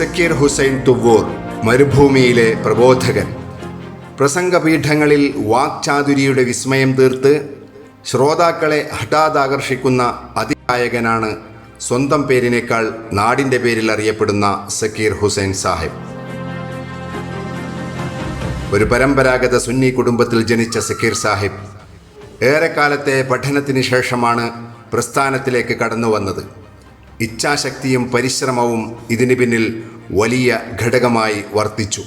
സക്കീർ ഹുസൈൻ തുവ്വൂർ മരുഭൂമിയിലെ പ്രബോധകൻ. പ്രസംഗപീഠങ്ങളിൽ വാക്ചാതുരിയുടെ വിസ്മയം തീർത്ത് ശ്രോതാക്കളെ ഹഠാതാകർഷിക്കുന്ന അതിനായകനാണ് സ്വന്തം പേരിനേക്കാൾ നാടിന്റെ പേരിൽ അറിയപ്പെടുന്ന സക്കീർ ഹുസൈൻ സാഹിബ്. ഒരു പരമ്പരാഗത സുന്നി കുടുംബത്തിൽ ജനിച്ച സക്കീർ സാഹിബ് ഏറെക്കാലത്തെ പഠനത്തിന് ശേഷമാണ് പ്രസ്ഥാനത്തിലേക്ക് കടന്നു വന്നത് ഇച്ഛാശക്തിയും പരിശ്രമവും ഇതിന് പിന്നിൽ വലിയ ഘടകമായി വർത്തിച്ചു.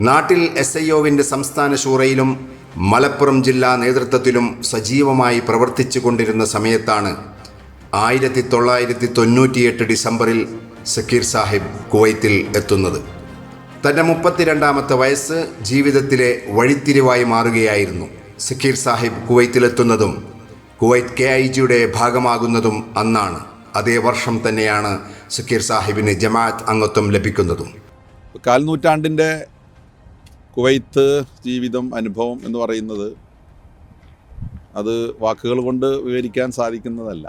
നാട്ടിൽ എസ് ഐ ഒവിന്റെ സംസ്ഥാന ശൂറയിലും മലപ്പുറം ജില്ലാ നേതൃത്വത്തിലും സജീവമായി പ്രവർത്തിച്ചു കൊണ്ടിരുന്ന സമയത്താണ് ആയിരത്തി തൊള്ളായിരത്തി തൊണ്ണൂറ്റിയെട്ട് ഡിസംബറിൽ സക്കീർ സാഹിബ് കുവൈത്തിൽ എത്തുന്നത്. തന്റെ മുപ്പത്തിരണ്ടാമത്തെ വയസ്സ് ജീവിതത്തിലെ വഴിത്തിരിവായി മാറുകയായിരുന്നു സക്കീർ സാഹിബ് കുവൈത്തിലെത്തുന്നതും കുവൈറ്റ് കെ ഐ ജിയുടെ ഭാഗമാകുന്നതും അന്നാണ്. അതേ വർഷം തന്നെയാണ് സക്കീർ സാഹിബിന് ജമാഅത്ത് അംഗത്വം ലഭിക്കുന്നതും. കാൽനൂറ്റാണ്ടിന്റെ കുവൈത്ത് ജീവിതം അനുഭവം എന്ന് പറയുന്നത് അത് വാക്കുകൾ കൊണ്ട് വിവരിക്കാൻ സാധിക്കുന്നതല്ല.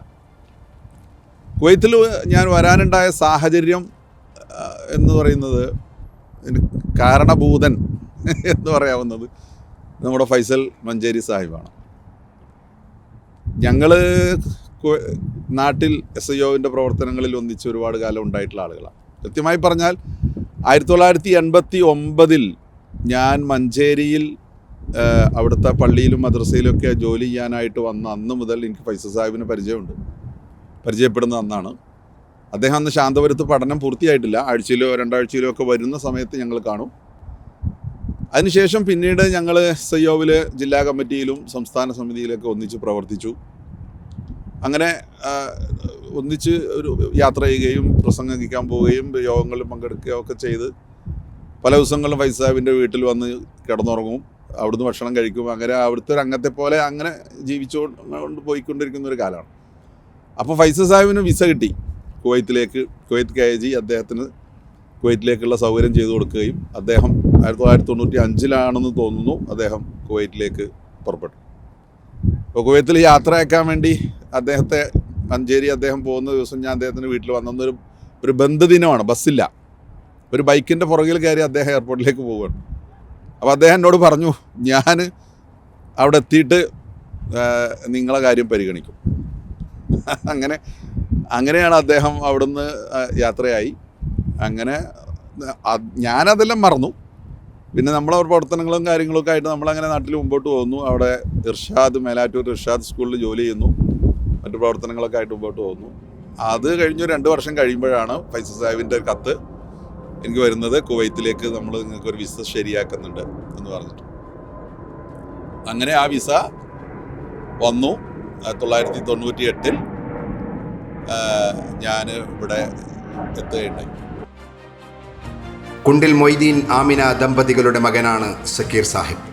കുവൈത്തിൽ ഞാൻ വരാനുണ്ടായ സാഹചര്യം എന്ന് പറയുന്നത് കാരണഭൂതൻ എന്ന് പറയാവുന്നത് നമ്മുടെ ഫൈസൽ മഞ്ചേരി സാഹിബാണ്. ഞങ്ങൾ നാട്ടിൽ എസ് ഐ ഒവിന്റെ പ്രവർത്തനങ്ങളിൽ ഒന്നിച്ച് ഒരുപാട് കാലം ഉണ്ടായിട്ടുള്ള ആളുകളാണ്. കൃത്യമായി പറഞ്ഞാൽ ആയിരത്തി തൊള്ളായിരത്തി എൺപത്തി ഒമ്പതിൽ ഞാൻ മഞ്ചേരിയിൽ അവിടുത്തെ പള്ളിയിലും മദ്രസയിലൊക്കെ ജോലി ചെയ്യാനായിട്ട് വന്ന അന്ന് മുതൽ എനിക്ക് ഫൈസ സാഹിബിന് പരിചയമുണ്ട്. പരിചയപ്പെടുന്ന അന്നാണ്. അദ്ദേഹം അന്ന് ശാന്തപുരത്ത് പഠനം പൂർത്തിയായിട്ടില്ല. ആഴ്ചയിലോ രണ്ടാഴ്ചയിലോ ഒക്കെ വരുന്ന സമയത്ത് ഞങ്ങൾ കാണും. അതിനുശേഷം പിന്നീട് ഞങ്ങൾ ഐ ഒവിൽ ജില്ലാ കമ്മിറ്റിയിലും സംസ്ഥാന സമിതിയിലൊക്കെ ഒന്നിച്ച് പ്രവർത്തിച്ചു. അങ്ങനെ ഒന്നിച്ച് ഒരു യാത്ര ചെയ്യുകയും പ്രസംഗിക്കാൻ പോവുകയും യോഗങ്ങളിൽ പങ്കെടുക്കുകയും ഒക്കെ ചെയ്ത് പല ദിവസങ്ങളിലും ഫൈസ് വീട്ടിൽ വന്ന് കിടന്നുറങ്ങും. അവിടുന്ന് ഭക്ഷണം കഴിക്കും. അങ്ങനെ അവിടുത്തെ ഒരു അംഗത്തെ പോലെ അങ്ങനെ ജീവിച്ചുകൊണ്ട് പോയിക്കൊണ്ടിരിക്കുന്ന ഒരു കാലമാണ്. അപ്പോൾ ഫൈസൽ സാഹിബിന് വിസ കിട്ടി. കുവൈത്തിലേക്ക് കുവൈത്ത് കെ ജി അദ്ദേഹത്തിന് കുവൈറ്റിലേക്കുള്ള സൗകര്യം ചെയ്തു കൊടുക്കുകയും അദ്ദേഹം ആയിരത്തി തൊള്ളായിരത്തി തൊണ്ണൂറ്റി അഞ്ചിലാണെന്ന് തോന്നുന്നു അദ്ദേഹം കുവൈറ്റിലേക്ക് പുറപ്പെട്ടു. അപ്പോൾ കുവൈത്തിൽ യാത്രയാക്കാൻ വേണ്ടി അദ്ദേഹത്തെ മഞ്ചേരി അദ്ദേഹം പോകുന്ന ദിവസം ഞാൻ അദ്ദേഹത്തിന്റെ വീട്ടിൽ വന്നൊരു ഒരു ബന്ധുദിനമാണ് ബസ്സില്ല. ഒരു ബൈക്കിന്റെ പുറകിൽ കയറി അദ്ദേഹം എയർപോർട്ടിലേക്ക് പോവുകയാണ്. അപ്പോൾ അദ്ദേഹം എന്നോട് പറഞ്ഞു ഞാൻ അവിടെ എത്തിയിട്ട് നിങ്ങളെ കാര്യം പരിഗണിക്കും. അങ്ങനെ അങ്ങനെയാണ് അദ്ദേഹം അവിടുന്ന് യാത്രയായി. അങ്ങനെ ഞാനതെല്ലാം മറന്നു. പിന്നെ നമ്മളെ പ്രവർത്തനങ്ങളും കാര്യങ്ങളൊക്കെ ആയിട്ട് നമ്മളങ്ങനെ നാട്ടിൽ മുമ്പോട്ട് പോകുന്നു. അവിടെ ഇർഷാദ് മേലാറ്റൂർ ഇർഷാദ് സ്കൂളിൽ ജോലി ചെയ്യുന്നു. മറ്റു പ്രവർത്തനങ്ങളൊക്കെ ആയിട്ട് മുമ്പോട്ട് പോകുന്നു. അത് കഴിഞ്ഞ് രണ്ട് വർഷം കഴിയുമ്പോഴാണ് ഫൈസൽ സാഹിബിന്റെ ഒരു കത്ത് എനിക്ക് വരുന്നത്. കുവൈത്തിലേക്ക് നമ്മൾ നിങ്ങൾക്ക് ഒരു വിസ ശരിയാക്കുന്നുണ്ട് എന്ന് പറഞ്ഞിട്ട്. അങ്ങനെ ആ വിസ വന്നു. തൊള്ളായിരത്തി തൊണ്ണൂറ്റി എട്ടിൽ ഞാൻ ഇവിടെ എത്തുകയുണ്ടായി. കുണ്ടിൽ മൊയ്തീൻ ആമിന ദമ്പതികളുടെ മകനാണ് സക്കീർ സാഹിബ്.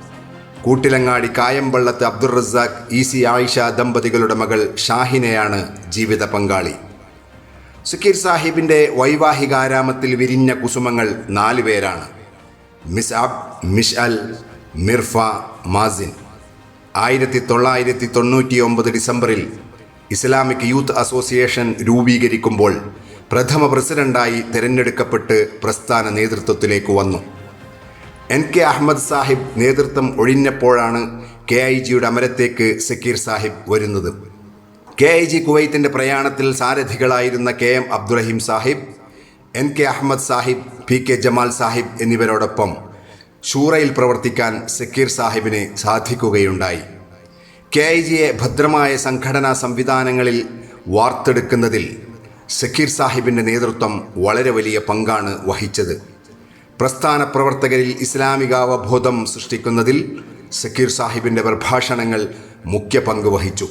കൂട്ടിലങ്ങാടി കായംപള്ളത്ത് അബ്ദുൾ റസാഖ് ഇ സി ആയിഷ ദമ്പതികളുടെ മകൾ ഷാഹിനയാണ് ജീവിത പങ്കാളി. സുഖീർ സാഹിബിന്റെ വൈവാഹികാരാമത്തിൽ വിരിഞ്ഞ കുസുമങ്ങൾ നാലു പേരാണ്. മിസ് മിസ്അബ് മിഷ്അൽ മിർഫ മാസിൻ. ആയിരത്തി തൊള്ളായിരത്തി തൊണ്ണൂറ്റി ഒമ്പത് ഡിസംബറിൽ ഇസ്ലാമിക് യൂത്ത് അസോസിയേഷൻ രൂപീകരിക്കുമ്പോൾ പ്രഥമ പ്രസിഡന്റായി തിരഞ്ഞെടുക്കപ്പെട്ട് പ്രസ്ഥാന നേതൃത്വത്തിലേക്ക് വന്നു. എൻ കെ അഹമ്മദ് സാഹിബ് നേതൃത്വം ഒഴിഞ്ഞപ്പോഴാണ് കെ ഐ ജിയുടെ അമരത്തേക്ക് സക്കീർ സാഹിബ് വരുന്നത്. കെ ഐ ജി കുവൈത്തിന്റെ പ്രയാണത്തിൽ സാരഥികളായിരുന്ന K M Abdurahim Sahib N K Ahmed Sahib P K Jamal Sahib എന്നിവരോടൊപ്പം ഷൂറയിൽ പ്രവർത്തിക്കാൻ സക്കീർ സാഹിബിന് സാധിക്കുകയുണ്ടായി. കെ ഐ ജിയെ ഭദ്രമായ സംഘടനാ സംവിധാനങ്ങളിൽ വാർത്തെടുക്കുന്നതിൽ സക്കീർ സാഹിബിന്റെ നേതൃത്വം വളരെ വലിയ പങ്കാണ് വഹിച്ചത്. പ്രസ്ഥാന പ്രവർത്തകരിൽ ഇസ്ലാമികാവബോധം സൃഷ്ടിക്കുന്നതിൽ സക്കീർ സാഹിബിന്റെ പ്രഭാഷണങ്ങൾ മുഖ്യ പങ്ക് വഹിച്ചു.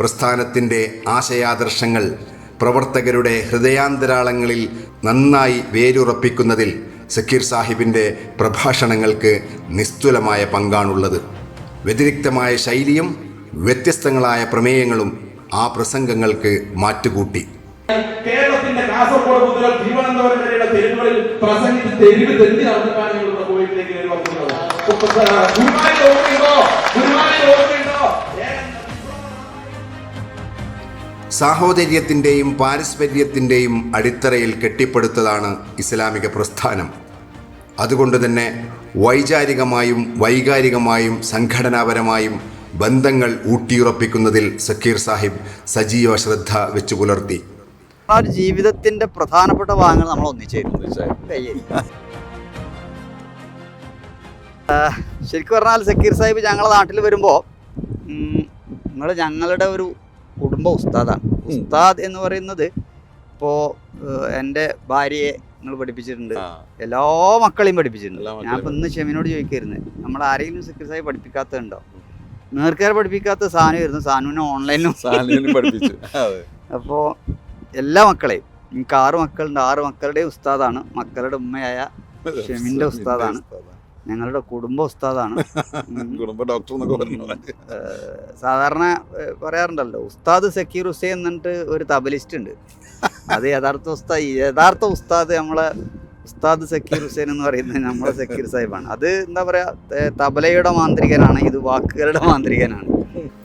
പ്രസ്ഥാനത്തിന്റെ ആശയാദർശങ്ങൾ പ്രവർത്തകരുടെ ഹൃദയാന്തരാളങ്ങളിൽ നന്നായി വേരുറപ്പിക്കുന്നതിൽ സക്കീർ സാഹിബിന്റെ പ്രഭാഷണങ്ങൾക്ക് നിസ്തുലമായ പങ്കാണുള്ളത്. വ്യതിരിക്തമായ ശൈലിയും വ്യത്യസ്തങ്ങളായ പ്രമേയങ്ങളും ആ പ്രസംഗങ്ങൾക്ക് മാറ്റുകൂട്ടി. കേരളത്തിന്റെ കാസർഗോഡ് മുതൽ തിരുവനന്തപുരം വരെയുള്ള തെരുവുകളിൽ പ്രസംഗിച്ച് തെരുവ് തെന്നി നടന്നിട്ടാണ് ഞങ്ങൾ കോവിഡിലേക്ക് സാഹോദര്യത്തിന്റെയും അടിത്തറയിൽ കെട്ടിപ്പടുത്തതാണ് ഇസ്ലാമിക പ്രസ്ഥാനം. അതുകൊണ്ട് തന്നെ വൈചാരികമായും വൈകാരികമായും സംഘടനാപരമായും ബന്ധങ്ങൾ ഊട്ടിയുറപ്പിക്കുന്നതിൽ സക്കീർ സാഹിബ് സജീവ ശ്രദ്ധ വെച്ചു പുലർത്തി. ആ ഒരു ജീവിതത്തിന്റെ പ്രധാനപ്പെട്ട ഭാഗങ്ങൾ നമ്മൾ. ആ, ശരിക്കും പറഞ്ഞാൽ സക്കീർ സാഹിബ് ഞങ്ങളെ നാട്ടിൽ വരുമ്പോൾ നിങ്ങൾ ഞങ്ങളുടെ ഒരു കുടുംബ ഉസ്താദാണ്. ഉസ്താദ് എന്ന് പറയുന്നത് ഇപ്പോൾ എന്റെ ഭാര്യയെ നിങ്ങൾ പഠിപ്പിച്ചിട്ടുണ്ട്. എല്ലാ മക്കളെയും പഠിപ്പിച്ചിട്ടുണ്ട്. ഞാൻ ഇപ്പം ഇന്ന് ഷെമിനോട് ചോദിക്കായിരുന്നു. നമ്മൾ ആരെങ്കിലും സക്കീർ സാഹിബ് പഠിപ്പിക്കാത്തതുണ്ടോ? നേർക്കാർ പഠിപ്പിക്കാത്ത സാധനം ആയിരുന്നു. സാനുവിനെ ഓൺലൈനിലും സാലിഹിനെ പഠിപ്പിച്ചു. അപ്പോൾ എല്ലാ മക്കളെയും എനിക്ക് ആറ് മക്കളുണ്ട് ആറ് മക്കളുടെ ഉസ്താദാണ്. മക്കളുടെ ഉമ്മയായ ഷെമിന്റെ ഉസ്താദാണ്. ഞങ്ങളുടെ കുടുംബ ഉസ്താദാണ്. കുടുംബ ഡോക്ടർ സാധാരണ പറയാറുണ്ടല്ലോ ഉസ്താദ് സക്കീർ ഹുസൈൻ എന്നിട്ട് ഒരു തബലിസ്റ്റ് ഉണ്ട്. അത് യഥാർത്ഥ ഉസ്താദ് യഥാർത്ഥ ഉസ്താദ് നമ്മളെ ഉസ്താദ് സക്കീർ ഹുസൈൻ എന്ന് പറയുന്നത് നമ്മളെ സക്കീർ സാഹിബാണ്. അത് എന്താ പറയാ തബലയുടെ മാന്ത്രികനാണ് ഇത് വാക്കുകളുടെ മാന്ത്രികനാണ്.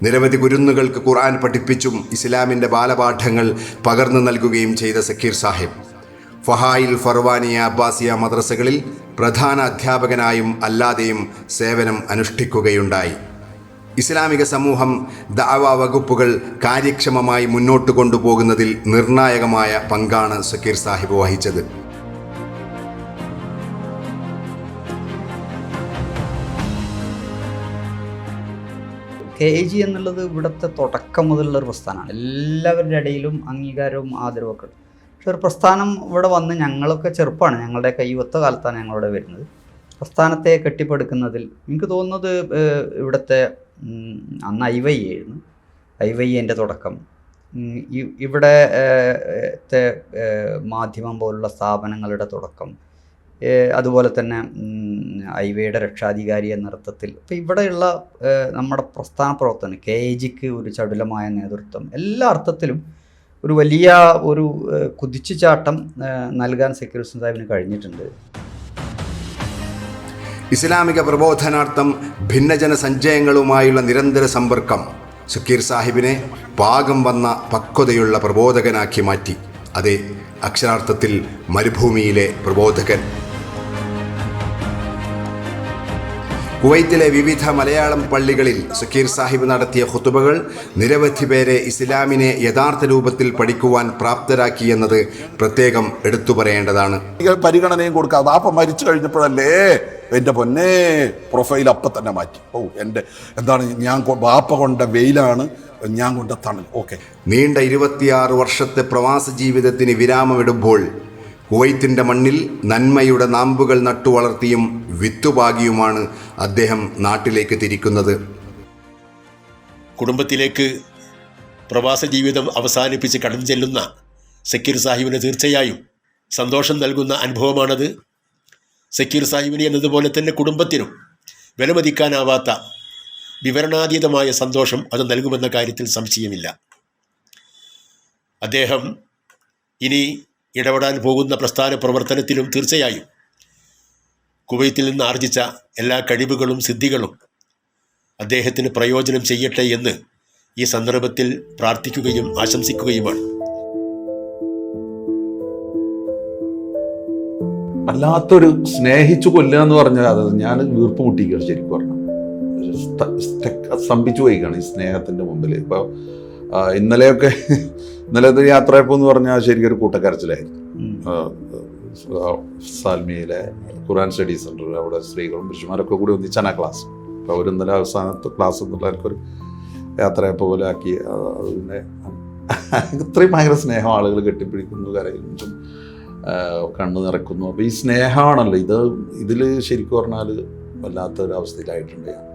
നിരവധി കുരുന്നുകൾക്ക് ഖുർആൻ പഠിപ്പിച്ചും ഇസ്ലാമിന്റെ ബാലപാഠങ്ങൾ പകർന്നു നൽകുകയും ചെയ്ത സക്കീർ സാഹിബ്. ഫഹായിൽ ഫർവാനിയ അബ്ബാസിയ മദ്രസകളിൽ പ്രധാന അധ്യാപകനായും അല്ലാതെയും സേവനം അനുഷ്ഠിക്കുകയുണ്ടായി. ഇസ്ലാമിക സമൂഹം ദാവ വകുപ്പുകൾ കാര്യക്ഷമമായി മുന്നോട്ട് കൊണ്ടുപോകുന്നതിൽ നിർണായകമായ പങ്കാണ് സക്കീർ സാഹിബ് വഹിച്ചത്. കെ ജി എന്നുള്ളത് ഇവിടുത്തെ തുടക്കം മുതലുള്ള ഒരു പ്രസ്ഥാനമാണ്. എല്ലാവരുടെ ഇടയിലും അംഗീകാരവും ആദരവൊക്കെ പക്ഷെ ഒരു പ്രസ്ഥാനം ഇവിടെ വന്ന് ഞങ്ങളൊക്കെ ചെറുപ്പമാണ് ഞങ്ങളുടെ കൈവത്ത കാലത്താണ് ഞങ്ങളിവിടെ വരുന്നത്. പ്രസ്ഥാനത്തെ കെട്ടിപ്പടുക്കുന്നതിൽ എനിക്ക് തോന്നുന്നത് ഇവിടുത്തെ അന്ന് ഐ വൈ ആയിരുന്നു ഐ വൈ എന്റെ തുടക്കം ഇവിടെ മാധ്യമം പോലുള്ള സ്ഥാപനങ്ങളുടെ തുടക്കം. അതുപോലെ തന്നെ ഐവയുടെ രക്ഷാധികാരി എന്ന അർത്ഥത്തിൽ ഇപ്പം ഇവിടെയുള്ള നമ്മുടെ പ്രസ്ഥാന പ്രവർത്തനം കെ എ ജിക്ക് ഒരു ചടുലമായ നേതൃത്വം എല്ലാ അർത്ഥത്തിലും ഒരു വലിയ ഒരു കുതിച്ചുചാട്ടം നൽകാൻ സെക്യൂർ സാഹിബിന് കഴിഞ്ഞിട്ടുണ്ട്. ഇസ്ലാമിക പ്രബോധനാർത്ഥം ഭിന്നജന സഞ്ചയങ്ങളുമായുള്ള നിരന്തര സമ്പർക്കം സക്കീർ സാഹിബിനെ പാകം വന്ന പക്വതയുള്ള പ്രബോധകനാക്കി മാറ്റി. അതെ അക്ഷരാർത്ഥത്തിൽ മരുഭൂമിയിലെ പ്രബോധകൻ. കുവൈത്തിലെ വിവിധ മലയാളം പള്ളികളിൽ സക്കീർ സാഹിബ് നടത്തിയ ഹുത്തുബകൾ നിരവധി പേരെ ഇസ്ലാമിനെ യഥാർത്ഥ രൂപത്തിൽ പഠിക്കുവാൻ പ്രാപ്തരാക്കിയെന്നത് പ്രത്യേകം എടുത്തു പറയേണ്ടതാണ്. പരിഗണനയും കൊടുക്കാതെ വാപ്പ മരിച്ചു കഴിഞ്ഞപ്പോഴല്ലേ എന്റെ പൊന്നെ പ്രൊഫൈൽ അപ്പം തന്നെ മാറ്റി. ഓ എന്റെ എന്താണ് ഞാൻ വാപ്പ കൊണ്ട വെയിലാണ് ഞാൻ കൊണ്ട തണൽ. ഓക്കെ. നീണ്ട ഇരുപത്തിയാറ് വർഷത്തെ പ്രവാസ ജീവിതത്തിന് വിരാമമിടുമ്പോൾ കുവൈത്തിന്റെ മണ്ണിൽ നന്മയുടെ നാമ്പുകൾ നട്ടുവളർത്തിയും വിത്തുപാകിയുമാണ് അദ്ദേഹം നാട്ടിലേക്ക് തിരിക്കുന്നത്. കുടുംബത്തിലേക്ക് പ്രവാസ ജീവിതം അവസാനിപ്പിച്ച് കടന്നു ചെല്ലുന്ന സക്കീർ സാഹിബിന് തീർച്ചയായും സന്തോഷം നൽകുന്ന അനുഭവമാണത്. സക്കീർ സാഹിബിന് എന്നതുപോലെ തന്നെ കുടുംബത്തിനും വിലമതിക്കാനാവാത്ത വിവരണാതീതമായ സന്തോഷം അത് നൽകുമെന്ന കാര്യത്തിൽ സംശയമില്ല. അദ്ദേഹം ഇനി ഇടപെടാൻ പോകുന്ന പ്രസ്ഥാന പ്രവർത്തനത്തിലും തീർച്ചയായും കുവൈത്തിൽ നിന്ന് ആർജിച്ച എല്ലാ കഴിവുകളും സിദ്ധികളും അദ്ദേഹത്തിന് പ്രയോജനം ചെയ്യട്ടെ എന്ന് ഈ സന്ദർഭത്തിൽ പ്രാർത്ഥിക്കുകയും ആശംസിക്കുകയുമാണ്. വല്ലാത്തൊരു സ്നേഹിച്ചു കൊല്ലുക എന്ന് പറഞ്ഞാൽ അത് ഞാൻ വീർപ്പ് മുട്ടിക്കുകയാണ് ശരിക്കും പറഞ്ഞു സ്തംഭിച്ചു പോയിക്കാണ് ഈ സ്നേഹത്തിന്റെ മുമ്പിൽ. ഇപ്പോൾ ഇന്നലെയൊക്കെ ഇന്നലെ യാത്രയപ്പോ എന്ന് പറഞ്ഞാൽ ശരിക്കും ഒരു കൂട്ടക്കരച്ചിലായിരുന്നു. സാൽമിയിലെ ഖുറാൻ സ്റ്റഡി സെന്റർ അവിടെ സ്ത്രീകളും പുരുഷന്മാരൊക്കെ കൂടി ഒന്നിച്ചാണ് ആ ക്ലാസ്. അപ്പോൾ അവർ ഇന്നലെ അവസാനത്തെ ക്ലാസ് എന്നുള്ള എനിക്കൊരു പോലെ ആക്കി. ആ, ഇത്രയും ഭയങ്കര സ്നേഹം ആളുകൾ കെട്ടിപ്പിടിക്കുന്നു കരയുന്നു കണ്ണു നിറക്കുന്നു അപ്പോൾ ഈ സ്നേഹമാണല്ലോ. ഇത് ഇതിൽ ശരിക്കും പറഞ്ഞാൽ വല്ലാത്തൊരവസ്ഥയിലായിട്ടുണ്ട്. ഞാൻ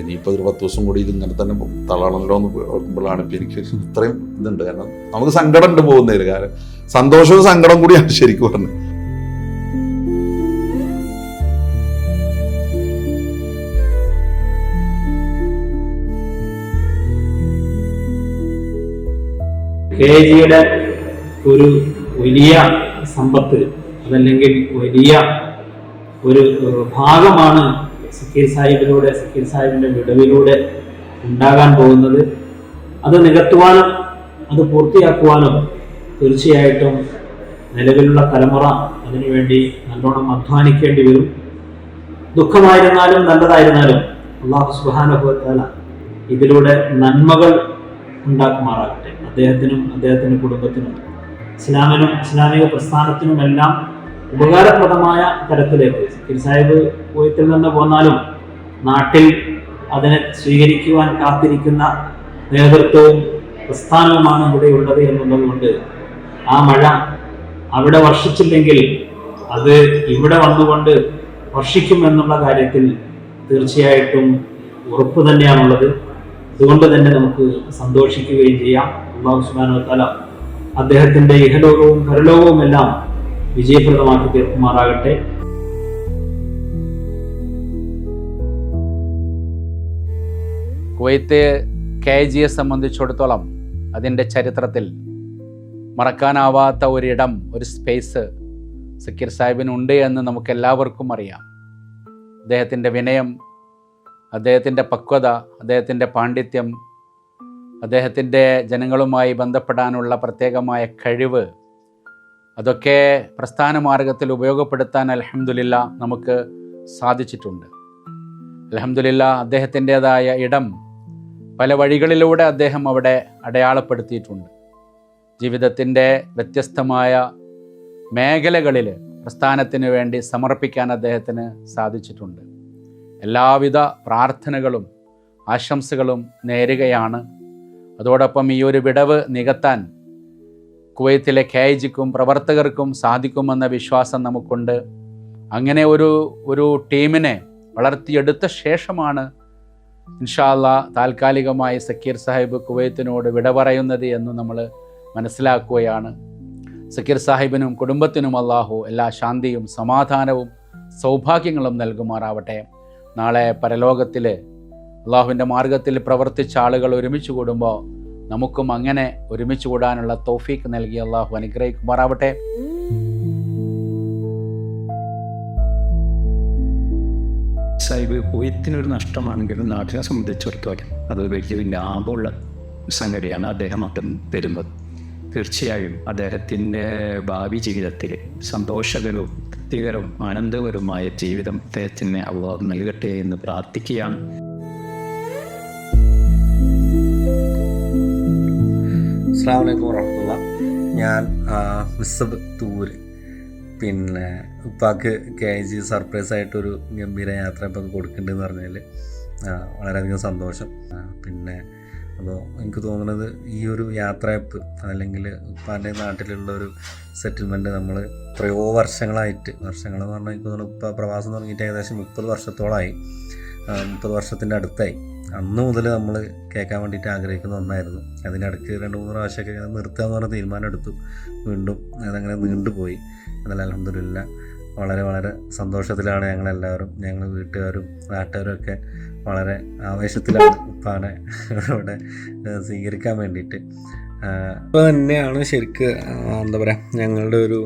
ഇനിയിപ്പോൾ ഒരു പത്ത് ദിവസം കൂടി ഇതിങ്ങനെ തന്നെ തള്ളണമല്ലോ എന്ന് ഓർക്കുമ്പോഴാണ് ഇപ്പം എനിക്ക് ഇത്രയും ഇതുണ്ട്. കാരണം നമുക്ക് സങ്കടം ഉണ്ട് പോകുന്നതിൽ. കാരണം സന്തോഷവും സങ്കടം കൂടിയാണ് ശരിക്കും പറഞ്ഞത്. കെ ജിയുടെ ഒരു വലിയ സമ്പത്ത് അതല്ലെങ്കിൽ വലിയ ഒരു ഭാഗമാണ് സക്കീർ സാഹിബിലൂടെ സക്കീർ സാഹിബിന്റെ വിടവിലൂടെ ഉണ്ടാകാൻ പോകുന്നത്. അത് നികത്തുവാനും അത് പൂർത്തിയാക്കുവാനും തീർച്ചയായിട്ടും നിലവിലുള്ള തലമുറ അതിനുവേണ്ടി നല്ലോണം അധ്വാനിക്കേണ്ടി വരും. ദുഃഖമായിരുന്നാലും നല്ലതായിരുന്നാലും അള്ളാഹു സുബാനുഭവത്താല ഇതിലൂടെ നന്മകൾ ഉണ്ടാക്കുമാറാകട്ടെ. അദ്ദേഹത്തിനും അദ്ദേഹത്തിന്റെ കുടുംബത്തിനും ഇസ്ലാമിനും ഇസ്ലാമിക പ്രസ്ഥാനത്തിനുമെല്ലാം ഉപകാരപ്രദമായ തരത്തിലേക്ക്. സക്കീർ സാഹിബ് കുവൈത്തിൽ നിന്ന് പോന്നാലും നാട്ടിൽ അതിനെ സ്വീകരിക്കുവാൻ കാത്തിരിക്കുന്ന നേതൃത്വവും പ്രസ്ഥാനവുമാണ് ഇവിടെ ഉള്ളത് എന്നുള്ളത് കൊണ്ട് ആ മഴ അവിടെ വർഷിച്ചില്ലെങ്കിൽ അത് ഇവിടെ വന്നുകൊണ്ട് വർഷിക്കും എന്നുള്ള കാര്യത്തിൽ തീർച്ചയായിട്ടും ഉറപ്പ് തന്നെയാണുള്ളത്. അതുകൊണ്ട് തന്നെ നമുക്ക് സന്തോഷിക്കുകയും ചെയ്യാം. അള്ളാഹു സുബാനു തല അദ്ദേഹത്തിന്റെ ഇഹലോകവും പരലോകവും എല്ലാം വിജയപ്രദമാക്കി തീർക്കുമാറാകട്ടെ. കുവൈത്ത് കെ ജിയെ സംബന്ധിച്ചിടത്തോളം അതിന്റെ ചരിത്രത്തിൽ മറക്കാനാവാത്ത ഒരിടം ഒരു സ്പേസ് സക്കീർ സാഹിബിനുണ്ട് എന്ന് നമുക്ക് എല്ലാവർക്കും അറിയാം. അദ്ദേഹത്തിന്റെ വിനയം അദ്ദേഹത്തിന്റെ പക്വത അദ്ദേഹത്തിന്റെ പാണ്ഡിത്യം അദ്ദേഹത്തിന്റെ ജനങ്ങളുമായി ബന്ധപ്പെടാനുള്ള പ്രത്യേകമായ കഴിവ് അതൊക്കെ പ്രസ്ഥാന മാർഗത്തിൽ ഉപയോഗപ്പെടുത്താൻ അലഹമുല്ല നമുക്ക് സാധിച്ചിട്ടുണ്ട്. അലഹമുല്ല അദ്ദേഹത്തിന്റെതായ ഇടം പല വഴികളിലൂടെ അദ്ദേഹം അവിടെ അടയാളപ്പെടുത്തിയിട്ടുണ്ട്. ജീവിതത്തിന്റെ വ്യത്യസ്തമായ മേഖലകളിൽ പ്രസ്ഥാനത്തിന് വേണ്ടി സമർപ്പിക്കാൻ അദ്ദേഹത്തിന് സാധിച്ചിട്ടുണ്ട്. എല്ലാവിധ പ്രാർത്ഥനകളും ആശംസകളും നേരുകയാണ്. അതോടൊപ്പം ഈ ഒരു വിടവ് നികത്താൻ കുവൈത്തിലെ കെ ഐ ജിക്കും പ്രവർത്തകർക്കും സാധിക്കുമെന്ന വിശ്വാസം നമുക്കുണ്ട്. അങ്ങനെ ഒരു ഒരു ടീമിനെ വളർത്തിയെടുത്ത ശേഷമാണ് ഇൻഷാല്ല താൽക്കാലികമായി സക്കീർ സാഹിബ് കുവൈത്തിനോട് വിട പറയുന്നത് എന്ന് നമ്മൾ മനസ്സിലാക്കുകയാണ്. സക്കീർ സാഹിബിനും കുടുംബത്തിനും അള്ളാഹു എല്ലാ ശാന്തിയും സമാധാനവും സൗഭാഗ്യങ്ങളും നൽകുമാറാവട്ടെ. നാളെ പരലോകത്തിൽ അള്ളാഹുവിന്റെ മാർഗത്തിൽ പ്രവർത്തിച്ച ആളുകൾ ഒരുമിച്ച് കൂടുമ്പോൾ നമുക്കും അങ്ങനെ ഒരുമിച്ച് കൂടാനുള്ള തോഫീക്ക് നൽകി അള്ളാഹു അനുഗ്രഹിക്കുമാറാവട്ടെ. സാഹിബ് കുവൈത്തിനൊരു നഷ്ടമാണെങ്കിലും നാട്ടിനെ സംബന്ധിച്ചിടത്തോളം അത് വലിയ ലാഭമുള്ള സംഗതിയാണ് അദ്ദേഹം അതും തരുന്നത്. തീർച്ചയായും അദ്ദേഹത്തിന്റെ ഭാവി ജീവിതത്തിൽ സന്തോഷകരവും തൃപ്തികരവും ആനന്ദകരവുമായ ജീവിതം അദ്ദേഹത്തിന് അള്ളാഹ് നൽകട്ടെ എന്ന് പ്രാർത്ഥിക്കുകയാണ്. ഞാൻ മിസ്സബ് തൂര്. പിന്നെ ഉപ്പാക്ക് കെ ഐ ജി സർപ്രൈസ് ആയിട്ടൊരു ഗംഭീര യാത്ര ഇപ്പം കൊടുക്കുന്നുണ്ടെന്ന് പറഞ്ഞാൽ വളരെയധികം സന്തോഷം. പിന്നെ അപ്പോൾ എനിക്ക് തോന്നുന്നത് ഈ ഒരു യാത്രയപ്പ് അല്ലെങ്കിൽ ഉപ്പാന്റെ നാട്ടിലുള്ള ഒരു സെറ്റിൽമെന്റ് നമ്മൾ എത്രയോ വർഷങ്ങളായിട്ട് വർഷങ്ങളെന്ന് പറഞ്ഞാൽ എനിക്ക് തോന്നുന്നു ഉപ്പ പ്രവാസം തുടങ്ങിയിട്ട് ഏകദേശം മുപ്പത് വർഷത്തോളമായി മുപ്പത് വർഷത്തിന്റെ അടുത്തായി. അന്ന് മുതൽ നമ്മൾ കേൾക്കാൻ വേണ്ടിയിട്ട് ആഗ്രഹിക്കുന്ന ഒന്നായിരുന്നു. അതിനിടയ്ക്ക് രണ്ട് മൂന്ന് പ്രാവശ്യമൊക്കെ ഇങ്ങനെ നിർത്തുക എന്ന് പറഞ്ഞ തീരുമാനം എടുത്തു. വീണ്ടും അതങ്ങനെ നീണ്ടുപോയി എന്നാൽ അലഹമില്ല വളരെ വളരെ സന്തോഷത്തിലാണ് ഞങ്ങളെല്ലാവരും ഞങ്ങൾ വീട്ടുകാരും നാട്ടുകാരും ഒക്കെ വളരെ ആവേശത്തിലാണ് ഉപ്പാനെ ഇവിടെ സ്വീകരിക്കാൻ വേണ്ടിയിട്ട്. ഇപ്പോൾ തന്നെയാണ് ശരിക്ക് എന്താ പറയുക ഞങ്ങളുടെ ഒരു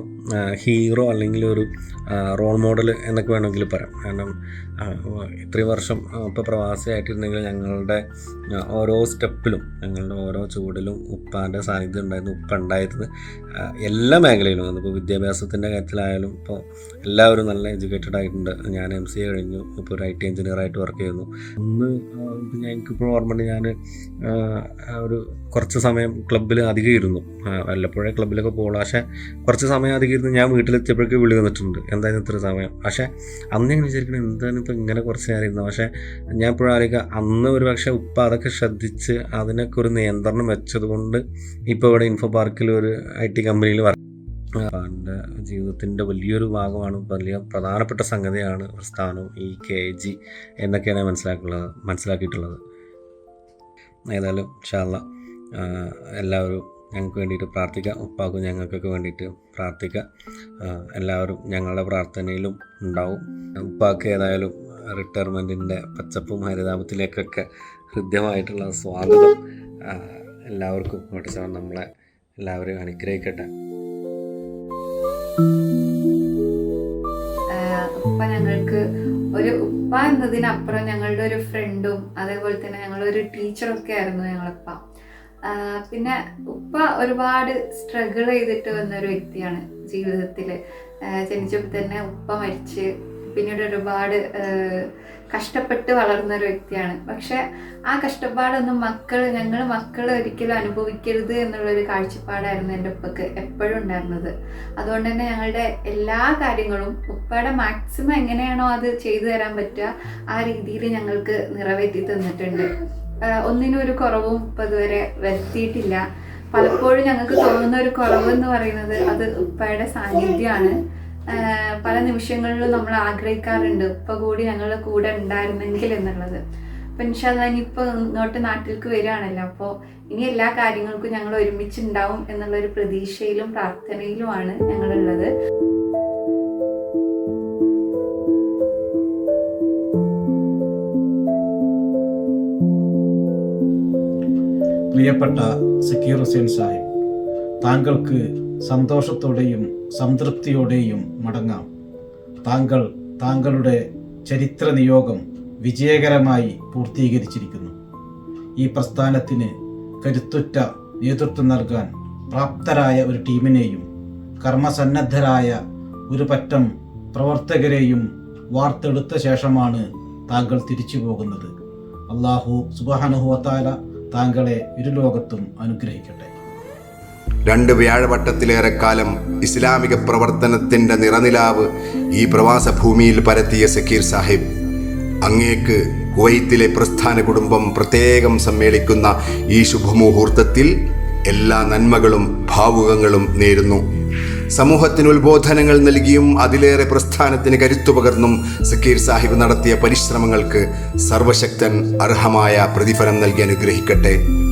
ഹീറോ അല്ലെങ്കിൽ ഒരു റോൾ മോഡൽ എന്നൊക്കെ വേണമെങ്കിൽ പറയാം. കാരണം ഇത്രയും വർഷം ഇപ്പോൾ പ്രവാസിയായിട്ടിരുന്നെങ്കിൽ ഞങ്ങളുടെ ഓരോ സ്റ്റെപ്പിലും ഞങ്ങളുടെ ഓരോ ചൂടിലും ഉപ്പാന്റെ സാന്നിധ്യം ഉണ്ടായിരുന്നു ഉപ്പ ഉണ്ടായിരുന്നത് എല്ലാ മേഖലയിലും. അതിപ്പോൾ വിദ്യാഭ്യാസത്തിന്റെ കാര്യത്തിലായാലും ഇപ്പോൾ എല്ലാവരും നല്ല എഡ്യൂക്കേറ്റഡ് ആയിട്ടുണ്ട്. ഞാൻ എം സി എ കഴിഞ്ഞു ഇപ്പോൾ ഒരു ഐ ടി എഞ്ചിനീയറായിട്ട് വർക്ക് ചെയ്യുന്നു. അന്ന് ഇപ്പം എനിക്കിപ്പോൾ ഓർമ്മയുണ്ട് ഞാൻ ഒരു കുറച്ച് സമയം ക്ലബ്ബിൽ അധികം ഇരുന്നു വല്ലപ്പോഴേ ക്ലബ്ബിലൊക്കെ പോകുള്ളൂ. പക്ഷേ കുറച്ച് സമയം അധികം ഇരുന്ന് ഞാൻ വീട്ടിലെത്തിയപ്പോഴേക്ക് വിളി വന്നിട്ടുണ്ട്. എന്തായാലും ഇത്ര സമയം? പക്ഷേ അന്ന് ഞാൻ വിചാരിക്കണം എന്താണ് ഇപ്പോൾ ഇങ്ങനെ കുറച്ച് നേരം ഇരുന്നത്? പക്ഷേ ഞാൻ ഇപ്പോഴും ആലോചിക്കുക അന്ന് ഒരു പക്ഷേ ഉപ്പ അതൊക്കെ ശ്രദ്ധിച്ച് അതിനൊക്കെ ഒരു നിയന്ത്രണം വെച്ചതുകൊണ്ട് ഇപ്പോൾ ഇവിടെ ഇൻഫോ പാർക്കിൽ ഒരു ഐ ടി കമ്പനിയിൽ വർക്ക് എന്റെ ജീവിതത്തിന്റെ വലിയൊരു ഭാഗമാണ് വലിയ പ്രധാനപ്പെട്ട സംഗതിയാണ് പ്രസ്ഥാനം ഈ കെ ജി എന്നൊക്കെയാണ് മനസ്സിലാക്കുള്ളത് മനസ്സിലാക്കിയിട്ടുള്ളത്. ഏതായാലും ഷാള്ള എല്ലാവരും ഞങ്ങൾക്ക് വേണ്ടിയിട്ട് പ്രാർത്ഥിക്കുക ഉപ്പാക്കും ഞങ്ങൾക്കൊക്കെ വേണ്ടിയിട്ട് പ്രാർത്ഥിക്കുക എല്ലാവരും ഞങ്ങളുടെ പ്രാർത്ഥനയിലും ഉണ്ടാവും. ഉപ്പാക്ക് ഏതായാലും റിട്ടയർമെന്റിന്റെ പച്ചപ്പും ഹരിതാപത്തിലേക്കൊക്കെ ഹൃദ്യമായിട്ടുള്ള സ്വാഗതം. എല്ലാവർക്കും പഠിച്ചവൻ നമ്മളെ എല്ലാവരെയും അനുഗ്രഹിക്കട്ടെ. ഉപ്പ ഞങ്ങൾക്ക് ഒരു ഉപ്പ എന്നതിനപ്പുറം ഞങ്ങളുടെ ഒരു ഫ്രണ്ടും അതേപോലെ തന്നെ ഞങ്ങളൊരു ടീച്ചറൊക്കെ ആയിരുന്നു ഞങ്ങളപ്പ പിന്നെ ഉപ്പ ഒരുപാട് സ്ട്രഗിൾ ചെയ്തിട്ട് വന്ന ഒരു വ്യക്തിയാണ് ജീവിതത്തിൽ ജനിച്ചപ്പോൾ തന്നെ ഉപ്പ മരിച്ച് പിന്നീട് ഒരുപാട് കഷ്ടപ്പെട്ട് വളർന്ന ഒരു വ്യക്തിയാണ്. പക്ഷെ ആ കഷ്ടപ്പാടൊന്നും മക്കൾ ഞങ്ങൾ മക്കൾ ഒരിക്കലും അനുഭവിക്കരുത് എന്നുള്ളൊരു കാഴ്ചപ്പാടായിരുന്നു എന്റെ ഉപ്പക്ക് എപ്പോഴും ഉണ്ടായിരുന്നത്. അതുകൊണ്ട് തന്നെ ഞങ്ങളുടെ എല്ലാ കാര്യങ്ങളും ഉപ്പയുടെ മാക്സിമം എങ്ങനെയാണോ അത് ചെയ്തു തരാൻ പറ്റുക ആ രീതിയിൽ ഞങ്ങൾക്ക് നിറവേറ്റി തന്നിട്ടുണ്ട്. ഒന്നിനും ഒരു കുറവും ഇപ്പം ഇതുവരെ വരുത്തിയിട്ടില്ല. പലപ്പോഴും ഞങ്ങൾക്ക് തോന്നുന്ന ഒരു കുറവ് എന്ന് പറയുന്നത് അത് ഉപ്പയുടെ സാന്നിധ്യമാണ് പല നിമിഷങ്ങളിലും നമ്മൾ ആഗ്രഹിക്കാറുണ്ട് ഉപ്പ കൂടി ഞങ്ങളുടെ കൂടെ ഉണ്ടായിരുന്നെങ്കിൽ എന്നുള്ളത്. അപ്പം ഇൻഷാല്ല ഇനിയിപ്പോൾ ഇങ്ങോട്ട് നാട്ടിലേക്ക് വരികയാണല്ലോ. അപ്പോൾ ഇനി എല്ലാ കാര്യങ്ങൾക്കും ഞങ്ങൾ ഒരുമിച്ചുണ്ടാവും എന്നുള്ളൊരു പ്രതീക്ഷയിലും പ്രാർത്ഥനയിലുമാണ് ഞങ്ങളുള്ളത്. പ്രിയപ്പെട്ട സക്കീർ ഹുസൈൻ സാഹിബ് താങ്കൾക്ക് സന്തോഷത്തോടെയും സംതൃപ്തിയോടെയും മടങ്ങാം. താങ്കൾ താങ്കളുടെ ചരിത്ര നിയോഗം വിജയകരമായി പൂർത്തീകരിച്ചിരിക്കുന്നു. ഈ പ്രസ്ഥാനത്തിന് കരുത്തുറ്റ നേതൃത്വം നൽകാൻ പ്രാപ്തരായ ഒരു ടീമിനെയും കർമ്മസന്നദ്ധരായ ഒരു പറ്റം പ്രവർത്തകരെയും വാർത്തെടുത്ത ശേഷമാണ് താങ്കൾ തിരിച്ചു പോകുന്നത്. അള്ളാഹു സുബാനുഹുവത്താല താങ്കളെ ഇരുലോകത്തും അനുഗ്രഹിക്കട്ടെ. രണ്ട് വ്യാഴവട്ടത്തിലേറെ കാലം ഇസ്ലാമിക പ്രവർത്തനത്തിന്റെ നിറനിലാവ് ഈ പ്രവാസ ഭൂമിയിൽ പരത്തിയ സക്കീർ സാഹിബ്. അങ്ങേക്ക് കുവൈത്തിലെ പ്രസ്ഥാന കുടുംബം പ്രത്യേകം സമ്മേളിക്കുന്ന ഈ ശുഭമുഹൂർത്തത്തിൽ എല്ലാ നന്മകളും ഭാവുകങ്ങളും നേരുന്നു. സമൂഹത്തിന് ഉത്ബോധനങ്ങൾ നൽകിയും അതിലേറെ പ്രസ്ഥാനത്തിന് കരുത്തു പകർന്നും സക്കീർ സാഹിബ് നടത്തിയ പരിശ്രമങ്ങൾക്ക് സർവശക്തൻ അർഹമായ പ്രതിഫലം നൽകി അനുഗ്രഹിക്കട്ടെ.